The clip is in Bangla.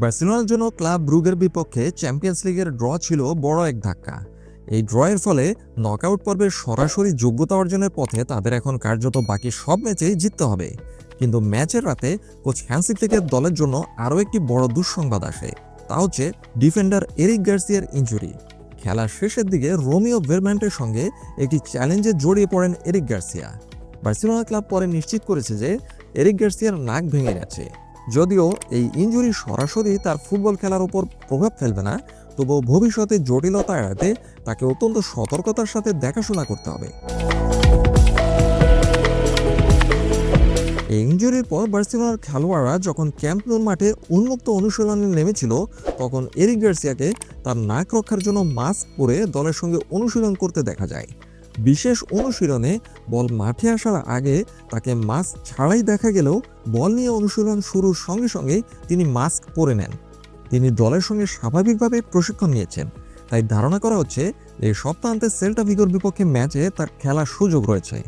বার্সেলোনার জন্য ক্লাব ব্রুগের বিপক্ষে চ্যাম্পিয়ন্স লিগের ড্র ছিল বড় এক ধাক্কা। এই ড্রয়ের ফলে নকআউট পর্বের সরাসরি যোগ্যতা অর্জনের পথে তাদের এখন কার্যত বাকি সব ম্যাচেই জিততে হবে। কিন্তু ম্যাচের রাতে কোচ হ্যান্সি থেকে দলের জন্য আরও একটি বড় দুঃসংবাদ আসে। তা হচ্ছে ডিফেন্ডার এরিক গার্সিয়ার ইঞ্জুরি। খেলার শেষের দিকে রোমিও ভেরম্যান্টের সঙ্গে একটি চ্যালেঞ্জে জড়িয়ে পড়েন এরিক গার্সিয়া। বার্সেলোনা ক্লাব পরে নিশ্চিত করেছে যে এরিক গার্সিয়ার নাক ভেঙে গেছে। যদিও এই ইঞ্জুরি সরাসরি তার ফুটবল খেলার উপর প্রভাব ফেলবে না, তবুও ভবিষ্যতে জটিলতা এড়াতে তাকে অত্যন্ত সতর্কতার সাথে দেখাশোনা করতে হবে। এই ইঞ্জুরির পর বার্সেলোনার খেলোয়াড়রা যখন ক্যাম্প নুন মাঠে উন্মুক্ত অনুশীলনে নেমেছিল, তখন এরিক গার্সিয়াকে তার নাক রক্ষার জন্য মাস্ক পরে দলের সঙ্গে অনুশীলন করতে দেখা যায়। বিশেষ অনুশীলনে বল মাঠে আসার আগে তাকে মাস্ক ছাড়াই দেখা গেলেও বল নিয়ে অনুশীলন শুরুর সঙ্গে সঙ্গেই তিনি মাস্ক পরে নেন। তিনি দলের সঙ্গে স্বাভাবিকভাবে প্রশিক্ষণ নিয়েছেন। তাই ধারণা করা হচ্ছে যে সপ্তাহান্তে সেল্টা ভিগোর বিপক্ষে ম্যাচে তার খেলার সুযোগ রয়েছে।